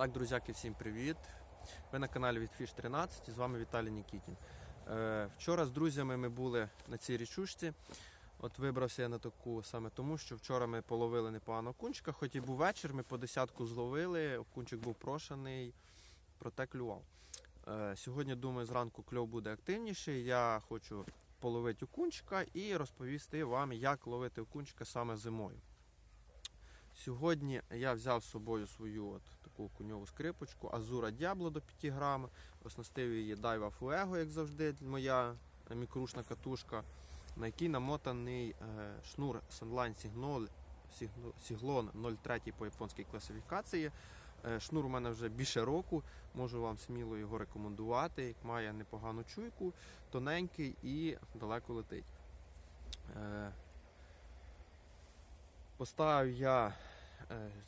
Так, друзяки, всім привіт! Ви на каналі від Fish 13 і з вами Віталій Нікітін. Е, вчора з друзями ми були на цій річушці. От вибрався я на таку саме тому, що вчора ми половили непогано окунчика, хоч і був вечір, ми по десятку зловили, окунчик був прошений, проте клював. Е, сьогодні, думаю, зранку кльов буде активніший. Я хочу половити окунчика і розповісти вам, як ловити окунчика саме зимою. Сьогодні я взяв з собою свою от таку куньову скрипочку Азура Діабло до 5 грам. Оснастив її Daiwa Fuego, як завжди, моя мікрушна катушка, на якій намотаний е, шнур Sunline Signal Siglon 03 по японській класифікації. Е, шнур у мене вже більше року, можу вам сміло його рекомендувати. Як має непогану чуйку, тоненький і далеко летить. Е, Поставив я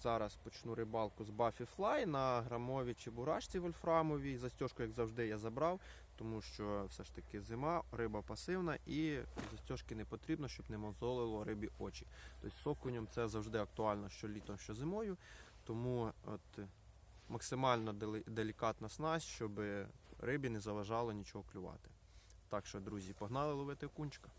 зараз почну рибалку з Buffy Fly на грамовій чебурашці вольфрамовій. Застіжку, як завжди, я забрав, тому що все ж таки зима, риба пасивна і застіжки не потрібно, щоб не мозолило рибі очі. Тобто з окунем це завжди актуально що літом, що зимою. Тому от е, максимально делікатна снасть, щоб рибі не заважало нічого клювати. Так що, друзі, погнали ловити окунчика.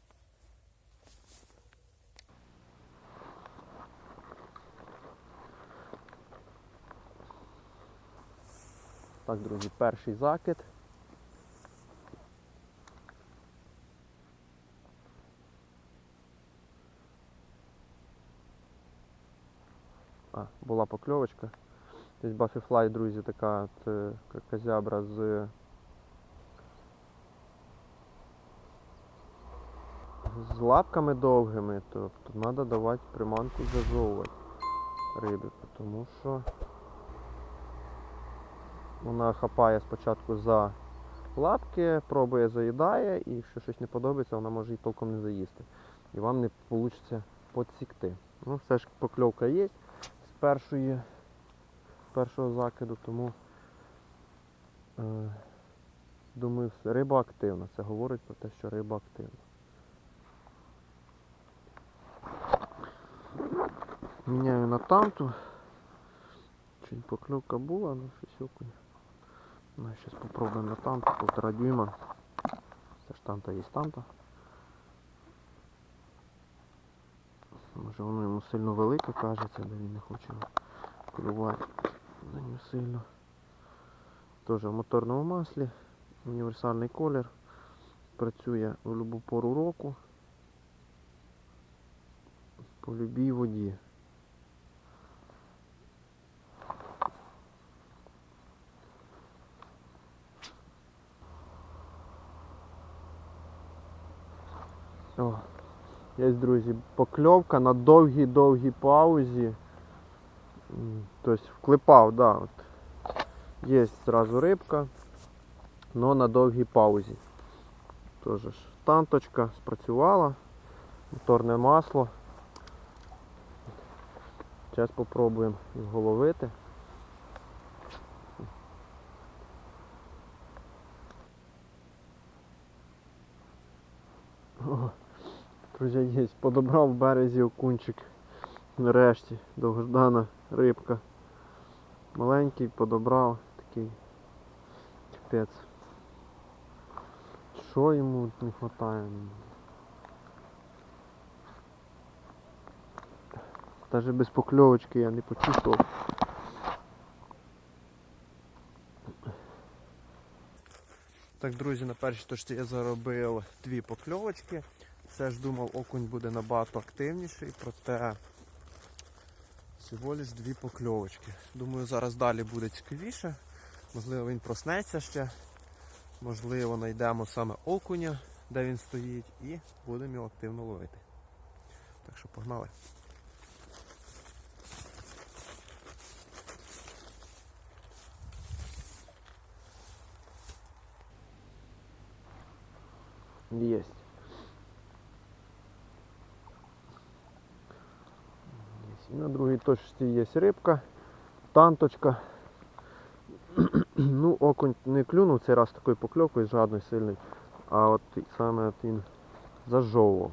Так, друзі, перший закид. А, була покльовочка. Десь Buffyfly, друзі, така от, е, кракозябра з. З лапками довгими, тобто треба давати приманку зажовувати рибі, тому що вона хапає спочатку за лапки, пробує, заїдає, і якщо щось не подобається, вона може і толком не заїсти. І вам не вийде подсікти. Ну, все ж покльовка є з першої, першого закиду, тому е, думаю, риба активна. Це говорить про те, що риба активна. Міняю на танту. Чуть покльовка була, ну щось окунь. Ну, зараз попробуємо на танту, полтора дюйма. Це ж танта є танта. Може воно йому сильно велике кажеться, де він не хоче клювати на нього сильно. Теж в моторному маслі, універсальний колір. Працює в будь-яку пору року. По любій воді. О, є, друзі, покльовка на довгій-довгій паузі. Тобто вклипав, да, от. Є зразу рибка, але на довгій паузі. Теж ж танточка спрацювала, моторне масло. Зараз спробуємо його ловити. О, друзі, є. Подобрав в березі окунчик. Нарешті довгождана рибка. Маленький подобрав такий капець. Що йому не вистачає? Навіть без покльовочки я не почувствував. Так, друзі, на першій точці я заробив дві покльовочки. Все ж думав, окунь буде набагато активніший, проте всього лиш дві покльовочки. Думаю, зараз далі буде цікавіше. Можливо, він проснеться ще. Можливо, знайдемо саме окуня, де він стоїть, і будемо його активно ловити. Так що погнали. Есть. На другій точці є рибка, танточка. ну, окунь не клюнув, цей раз такою покльовкою, жадний сильний. А от саме він зажовував.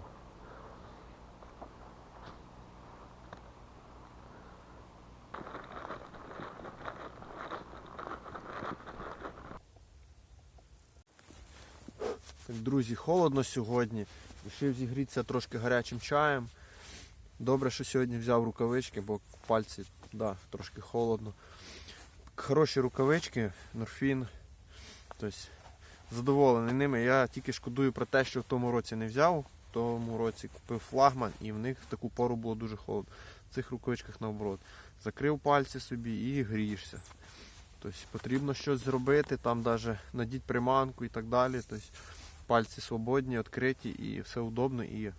Друзі, холодно сьогодні. Рішив зігрітися трошки гарячим чаєм. Добре, що сьогодні взяв рукавички, бо пальці да, трошки холодно. Хороші рукавички, Норфін. Тобто, задоволений ними. Я тільки шкодую про те, що в тому році не взяв. В тому році купив флагман і в них в таку пору було дуже холодно. В цих рукавичках наоборот. Закрив пальці собі і грієшся. Тобто потрібно щось зробити, там навіть надіть приманку і так далі. Тобто пальці свободні, відкриті і все удобно і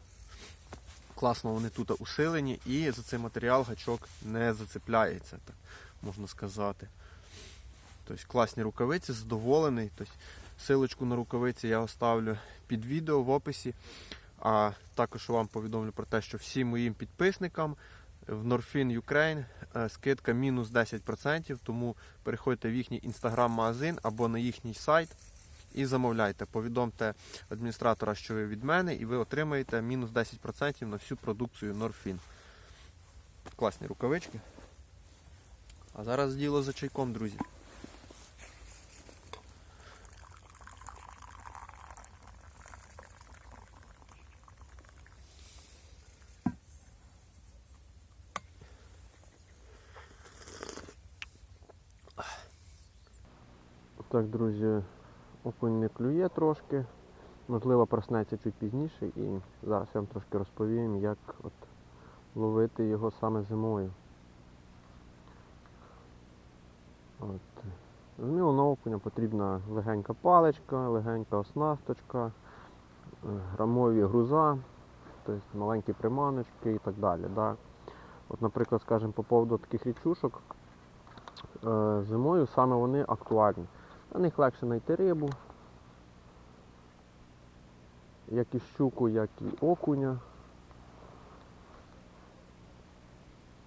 класно вони тут усилені і за цей матеріал гачок не зацепляється, так можна сказати. Тобто класні рукавиці, задоволений. Тобто, силочку на рукавиці я оставлю під відео в описі. А також вам повідомлю про те, що всім моїм підписникам в Norfin Ukraine е, скидка мінус 10%, тому переходьте в їхній інстаграм-магазин або на їхній сайт і замовляйте. Повідомте адміністратора, що ви від мене, і ви отримаєте мінус 10% на всю продукцію Norfin. Класні рукавички. А зараз діло за чайком, друзі. Так, друзі, окунь не клює трошки. Можливо, проснеться чуть пізніше і зараз я вам трошки розповім, як от ловити його саме зимою. От. Зміло на окуня потрібна легенька паличка, легенька оснасточка, е, грамові груза, тобто маленькі приманочки і так далі. Да? От, наприклад, скажімо, по поводу таких річушок, е, зимою саме вони актуальні. На них легше знайти рибу, як і щуку, як і окуня.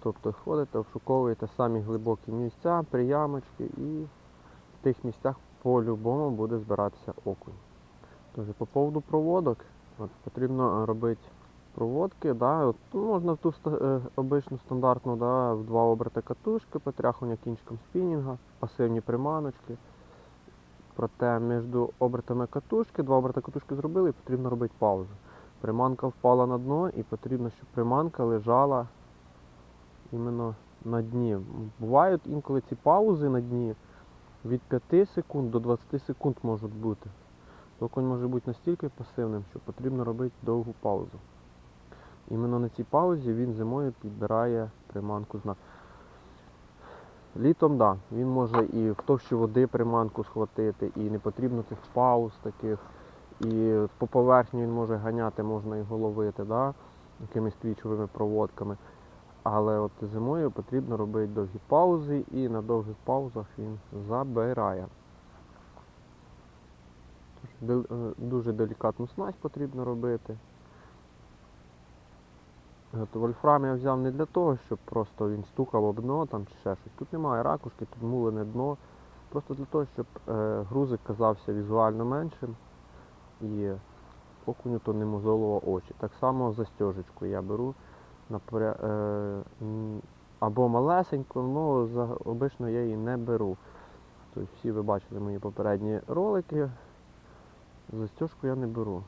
Тобто ходите, обшуковуєте самі глибокі місця, приямочки і в тих місцях по-любому буде збиратися окунь. Тож по поводу проводок, от, потрібно робити проводки, да, от, ну, можна в ту е, обичну стандартну, да, в два оберти катушки, потряхування кінчиком спінінга, пасивні приманочки. Проте між обертами катушки, два оберти катушки зробили і потрібно робити паузу. Приманка впала на дно і потрібно, щоб приманка лежала іменно на дні. Бувають інколи ці паузи на дні від 5 секунд до 20 секунд можуть бути. Окунь може бути настільки пасивним, що потрібно робити довгу паузу. Іменно на цій паузі він зимою підбирає приманку знак. Літом, так, да, він може і в товщі води приманку схватити, і не потрібно цих пауз таких. І по поверхні він може ганяти, можна його ловити, да, якимись твічовими проводками. Але от зимою потрібно робити довгі паузи і на довгих паузах він забирає. Е, Дуже делікатну снасть потрібно робити. От вольфрам я взяв не для того, щоб просто він стукав об дно там, чи ще щось. Тут немає ракушки, тут мулене дно. Просто для того, щоб е, грузик казався візуально меншим і окуню то не мозолило очі. Так само застежечку я беру напря... е, або малесенько, але за... обично я її не беру. Тобто всі ви бачили мої попередні ролики. Застежку я не беру.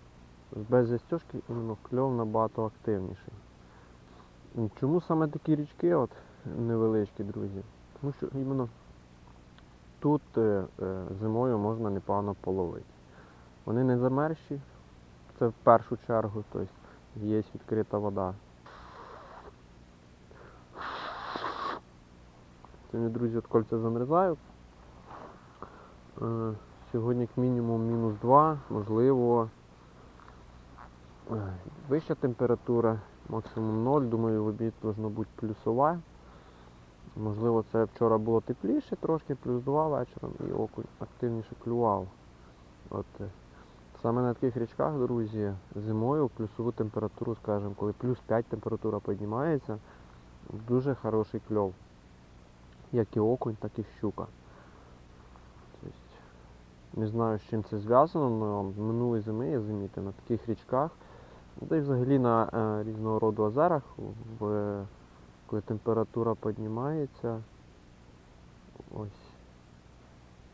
Без застежки іменно кльов набагато активніший. Чому саме такі річки от, невеличкі, друзі? Тому що іменно тут е, е, зимою можна непогано половити. Вони не замерзші, це в першу чергу, тобто є відкрита вода. Сьогодні, друзі, от кольця замерзають. Е, Сьогодні як мінімум мінус 2, можливо. е, Вища температура, максимум 0, думаю, в обід повинно бути плюсова. Можливо, це вчора було тепліше трошки, плюс 2 вечором і окунь активніше клював. От, е, саме на таких річках, друзі, зимою плюсову температуру, скажімо, коли плюс 5 температура піднімається, дуже хороший кльов. Як і окунь, так і щука. Тобто, не знаю, з чим це зв'язано, але минулої зими я замітив на таких річках, та й взагалі на е, різного роду озерах, в, коли температура піднімається, ось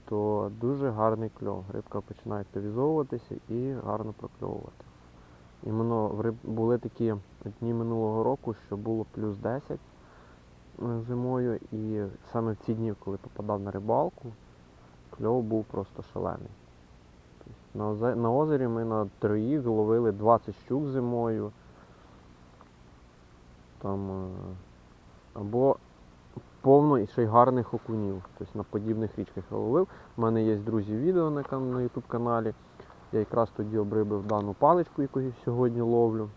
то дуже гарний кльов. Рибка починає активізовуватися і гарно прокльовувати. Іменно в риб... були такі дні минулого року, що було плюс 10 е, зимою, і саме в ці дні, коли попадав на рибалку, кльов був просто шалений. На, озері ми на троїх ловили 20 щук зимою. Там, е, або повно і ще й гарних окунів. Тобто на подібних річках я ловив. У мене є друзі відео на YouTube каналі. Я якраз тоді обрибив дану паличку, яку я сьогодні ловлю.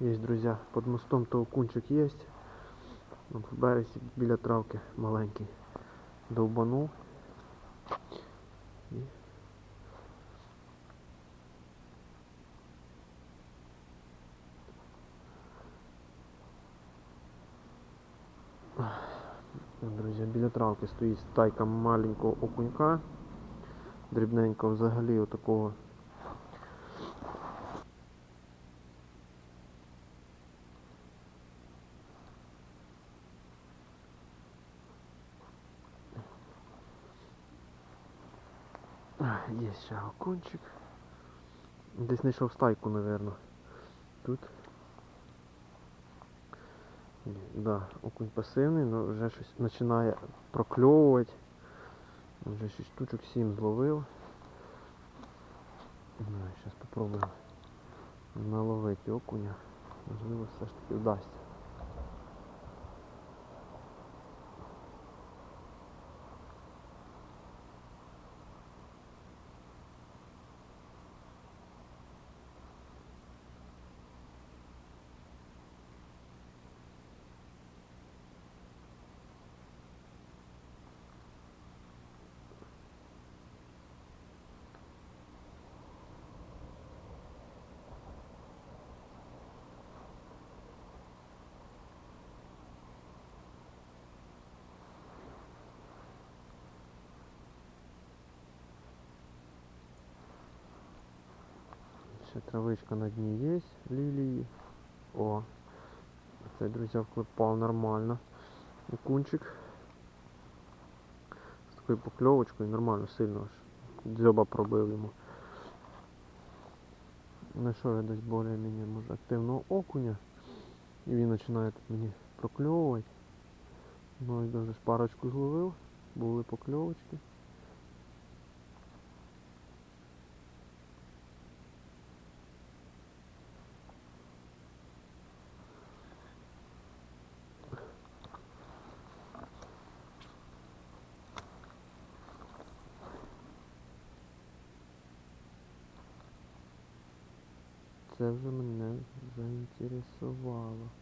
Є, друзі, під мостом то окунчик є. От в березі біля травки маленький. Довбанув. І... Друзі, біля травки стоїть стайка маленького окунька. Дрібненького взагалі отакого. Є ще окунчик. Десь знайшов стайку, напевно. Тут. Да, окунь пасивний, але вже щось починає прокльовувати. Вже 6 штучок 7 зловив. Зараз спробуємо наловити окуня. Можливо, все ж таки вдасться. Ще травичка на дні є, лілії. О, цей, друзі, вклепав нормально. Окунчик. З такою покльовочкою нормально, сильно аж. Дзьоба пробив йому. Знайшов я десь більш-менш може активного окуня. І він починає тут мені прокльовувати. Ну ось даже ж парочку зловив, були покльовочки. Це вже мене заінтересувало.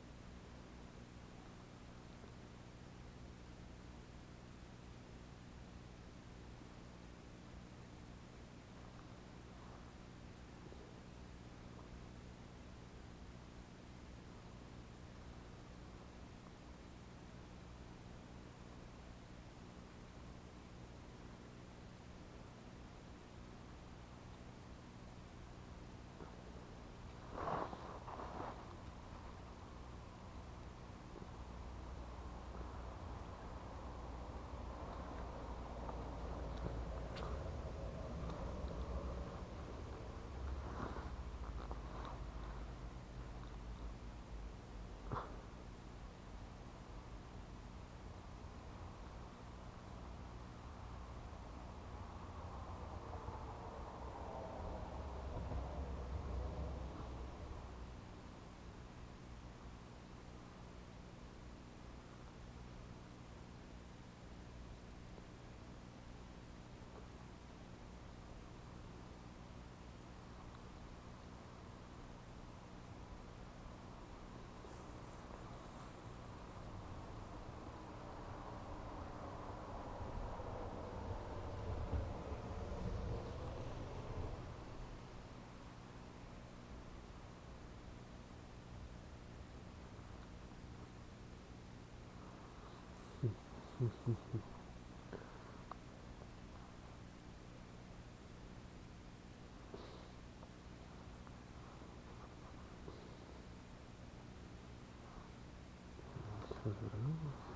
Все звернулося.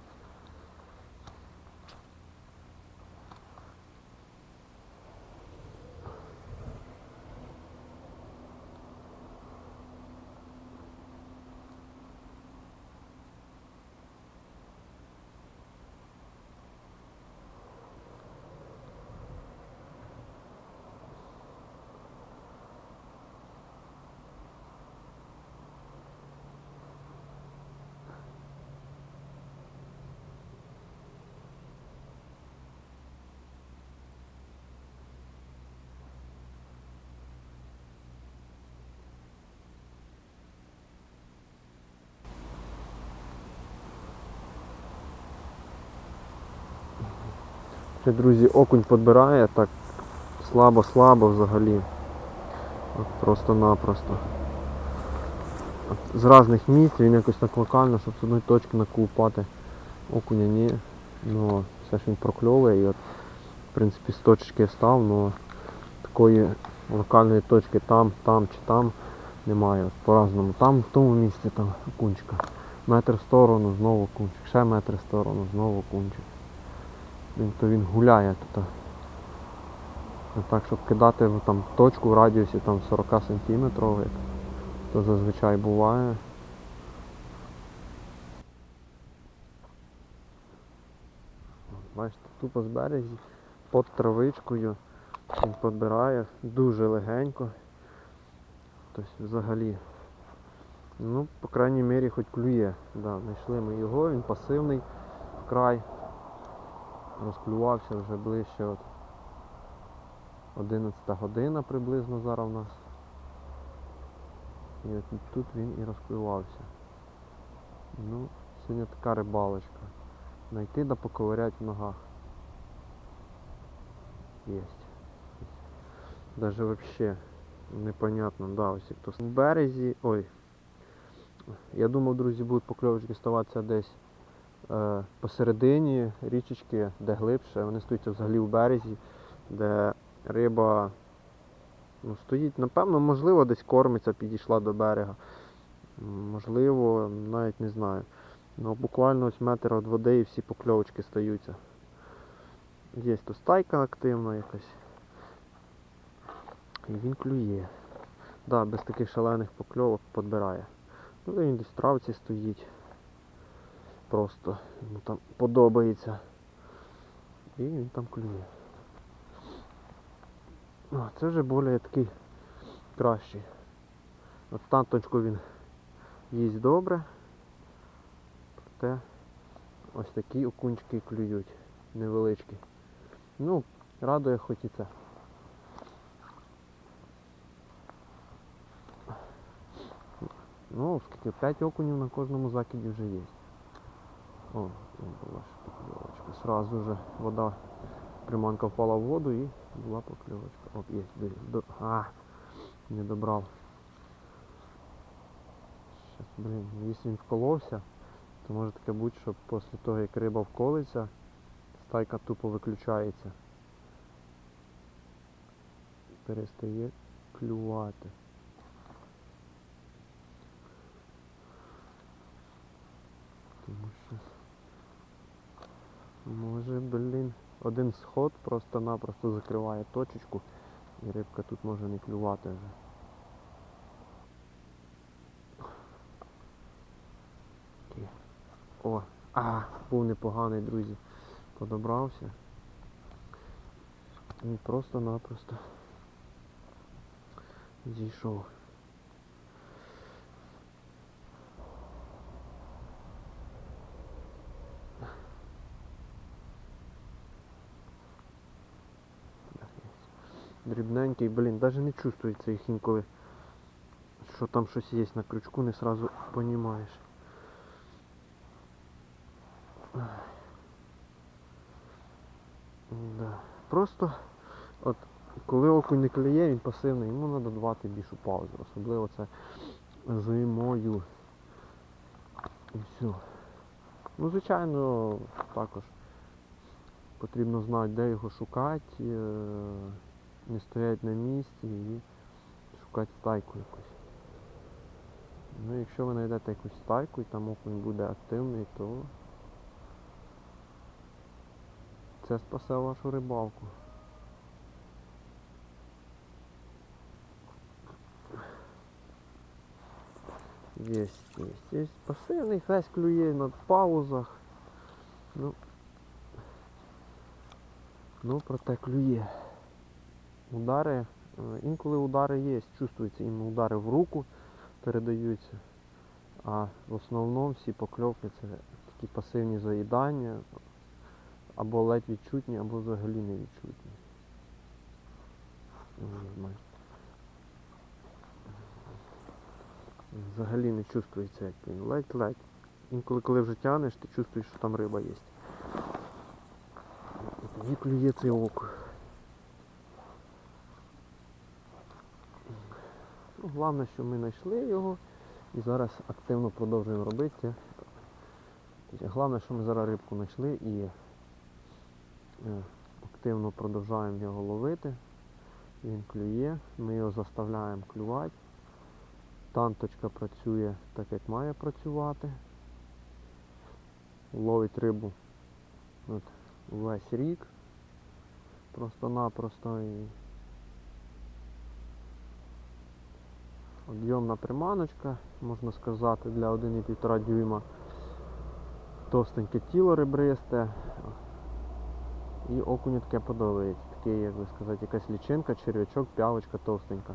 Ще, друзі, окунь підбирає так слабо-слабо взагалі. Просто-напросто. З різних місць він якось так локально, щоб з одної точки накупати окуня ні. Ну, все ж він прокльовує і от, в принципі, з точки став, але такої локальної точки там, там чи там немає. По-разному. Там в тому місці там окунчика. Метр в сторону, знову окунчик. Ще метр в сторону, знову окунчик. То він гуляє тут. Так, щоб кидати там точку в радіусі там 40 сантиметрів, як то зазвичай буває. Бачите, тупо з березі, під травичкою. Він підбирає дуже легенько. Тобто взагалі. Ну, по крайній мірі хоч клює. Да, знайшли ми його, він пасивний вкрай. Розклювався вже ближче от 11 година приблизно зараз у нас. І от тут він і розклювався. Ну, сьогодні така рибалочка. Найти да поковирять в ногах. Єсть. Даже вообще непонятно, да, ось як в березі. Ой. Я думав, друзі, будуть покльовочки ставатися десь посередині річечки, де глибше. Вони стоять взагалі в березі, де риба ну, стоїть, напевно, можливо, десь кормиться, підійшла до берега. Можливо, навіть не знаю. Ну, буквально ось метр від води і всі покльовочки стаються. Є тут стайка активна якась. І він клює. Да, без таких шалених покльовок підбирає. Ну він десь в травці стоїть. Просто йому там подобається. І він там клює. Це вже більш такий кращий. От танточку він їсть добре. Проте ось такі окунчики клюють невеличкі. Ну, радує хоч і це. Ну, скільки 5 окунів на кожному закиді вже є. О, була ж покльовочка. Сразу же вода, приманка впала в воду і була покльовочка. Оп, є, до... А, не добрав. Щас, блін, якщо він вколовся, то може таке бути, що після того як риба вколиться, стайка тупо виключається. Перестає клювати. Тому що може, блін, один сход просто-напросто закриває точечку і рибка тут може не клювати вже. О, а, був непоганий, друзі. Подобрався. І просто-напросто зійшов. Дрібненький, блін, навіть не чувствується їх інколи. Що там щось є на крючку, не сразу понімаєш. Да. Просто от коли окунь не клює, він пасивний, йому треба давати більшу паузу. Особливо це зимою. І все. Ну, звичайно, також потрібно знати, де його шукати, е, не стоять на місці і шукати стайку якусь. Ну, якщо ви знайдете якусь стайку і там окунь буде активний, то це спасе вашу рибалку. Єсть, єсть, єсть. Пасивний весь клює на паузах. Ну, ну проте клює. Удари, е, інколи удари є, чувствуються іменно удари в руку передаються. А в основному всі покльовки це такі пасивні заїдання, або ледь відчутні, або взагалі не відчутні. Взагалі не чувствується, як він ледь-ледь. Інколи коли вже тянеш, ти чувствуєш, що там риба є. І клює цей окунь. Ну, головне, що ми знайшли його і зараз активно продовжуємо робити. Головне, що ми зараз рибку знайшли і е, активно продовжуємо його ловити. Він клює, ми його заставляємо клювати. Танточка працює так, як має працювати. Ловить рибу от, весь рік. Просто-напросто і об'ємна приманочка, можна сказати, для 1,5 дюйма. Товстеньке тіло ребристе. І окуню таке подобається. Такий, як би сказати, якась лічинка, черв'ячок, п'явочка товстенька.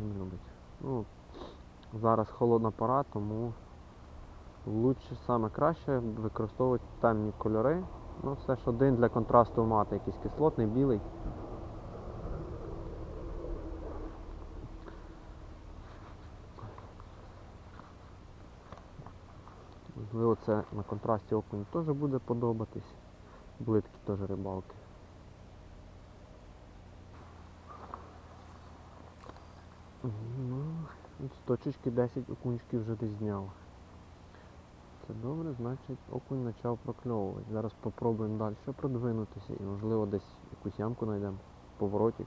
Він любить. Ну, зараз холодна пора, тому лучше, саме краще використовувати темні кольори. Ну, все ж один для контрасту мати, якийсь кислотний, білий. Можливо, це на контрасті окунь теж буде подобатись. Були такі теж рибалки. Ну, з точечки 10 окунчиків вже десь зняв. Це добре, значить окунь почав прокльовувати. Зараз спробуємо далі продвинутися і можливо десь якусь ямку знайдемо, поворотик,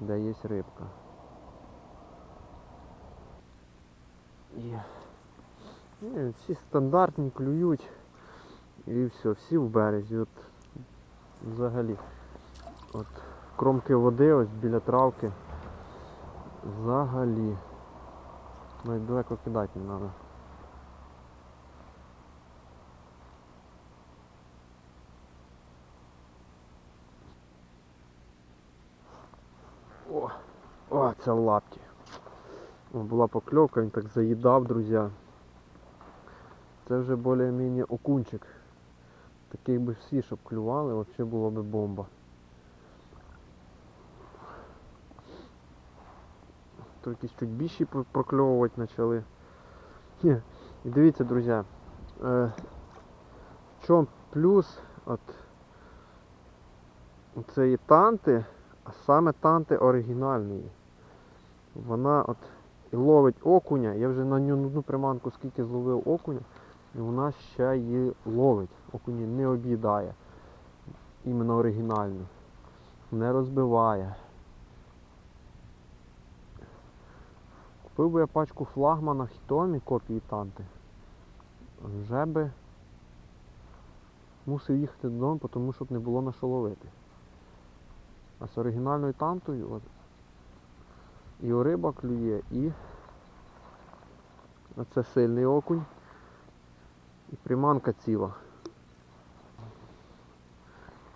де є рибка. Є. Ні, всі стандартні клюють і все, всі в березі. От взагалі. От кромки води ось біля травки. Взагалі. Навіть далеко кидати не треба. О, о, це в лапті. Була покльовка, він так заїдав, друзі. Це вже більш-менш окунчик. Таких би всі, щоб клювали, взагалі було б бомба. Якісь чуть більші прокльовувати почали. І дивіться, друзі, е, в чому плюс от цієї танти, а саме танти оригінальної. Вона от і ловить окуня, я вже на ню одну приманку скільки зловив окуня, і вона ще її ловить. Окуні не об'їдає. Іменно оригінально. Не розбиває. Купив би я пачку флагмана Хітомі копії танти. Вже би мусив їхати додому, тому щоб не було на що ловити. А з оригінальною тантою от, і риба клює, і це сильний окунь. І приманка ціла.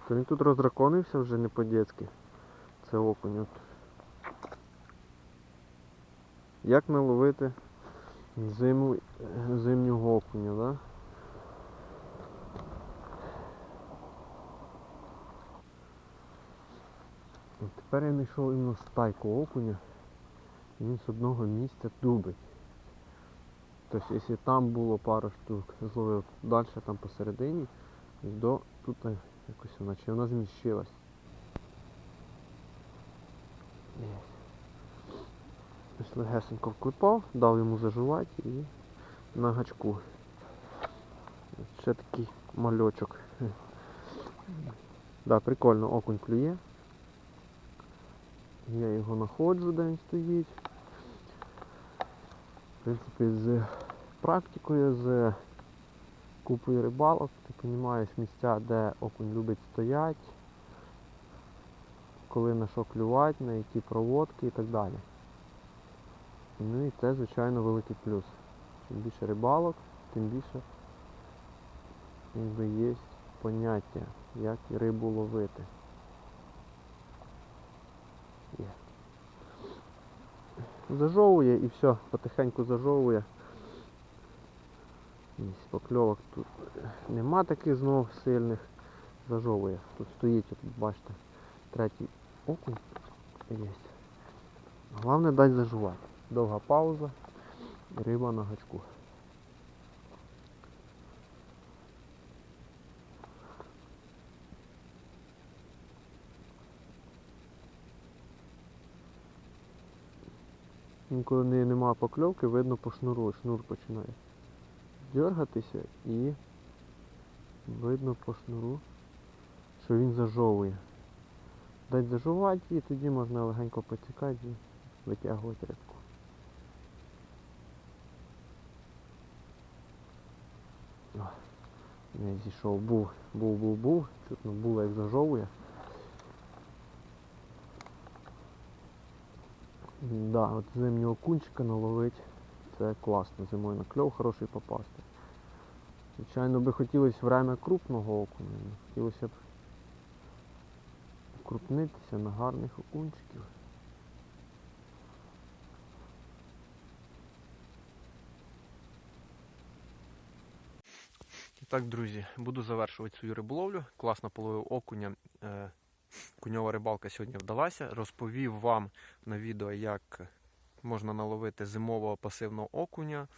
То він тут роздраконився вже не по-дєцьки. Це окунь. От. Як наловити зиму, зимнього окуня, да? Тепер я знайшов іменно стайку окуня. Він з одного місця дубить. Тобто, якщо там було пару штук, зловив далі там посередині, до тут якось вона, чи вона зміщилась. Ось легесенько вклепав, дав йому зажувати і на гачку. Ще такий мальочок. Да, прикольно, окунь клює. Я його знаходжу, де він стоїть. В принципі, з практикою, з купою рибалок, ти розумієш місця, де окунь любить стояти, коли на що клювати, на які проводки і так далі. Ну і це, звичайно, великий плюс. Чим більше рибалок, тим більше якби, є поняття, як рибу ловити. Є. Зажовує і все, потихеньку зажовує. Покльовок тут нема таких знов сильних. Зажовує. Тут стоїть, от, бачите, третій окунь є. Головне дати зажувати. Довга пауза, риба на гачку. Коли не- нема покльовки, видно по шнуру. Шнур починає дергатися і видно по шнуру, що він зажовує. Дать зажувати і тоді можна легенько потікати і витягувати рибку. О, Не зійшов, був, був, був, був. Чутно було як зажовує. Да, от зимнього кунчика наловить. Це класно, зимою на кльов хороший попасти. Звичайно би хотілося время крупного окуня. Хотілося б крупнитися на гарних окунчиків. Так, друзі, буду завершувати свою риболовлю. Класно половив окуня. Куньова рибалка сьогодні вдалася. Розповів вам на відео, як можна наловити зимового пасивного окуня.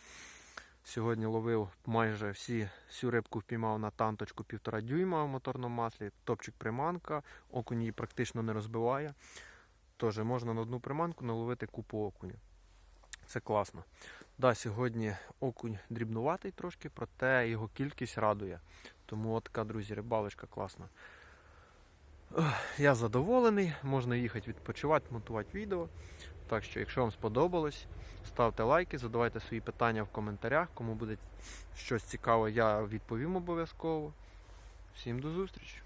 Сьогодні ловив майже всі, всю рибку впіймав на танточку півтора дюйма в моторному маслі. Топчик приманка, окунь її практично не розбиває. Тож можна на одну приманку наловити купу окуня. Це класно. Да, сьогодні окунь дрібнуватий трошки, проте його кількість радує. Тому от така, друзі, рибалочка класна. Я задоволений, можна їхати відпочивати, монтувати відео. Так що, якщо вам сподобалось, ставте лайки, задавайте свої питання в коментарях. Кому буде щось цікаве, я відповім обов'язково. Всім до зустрічі!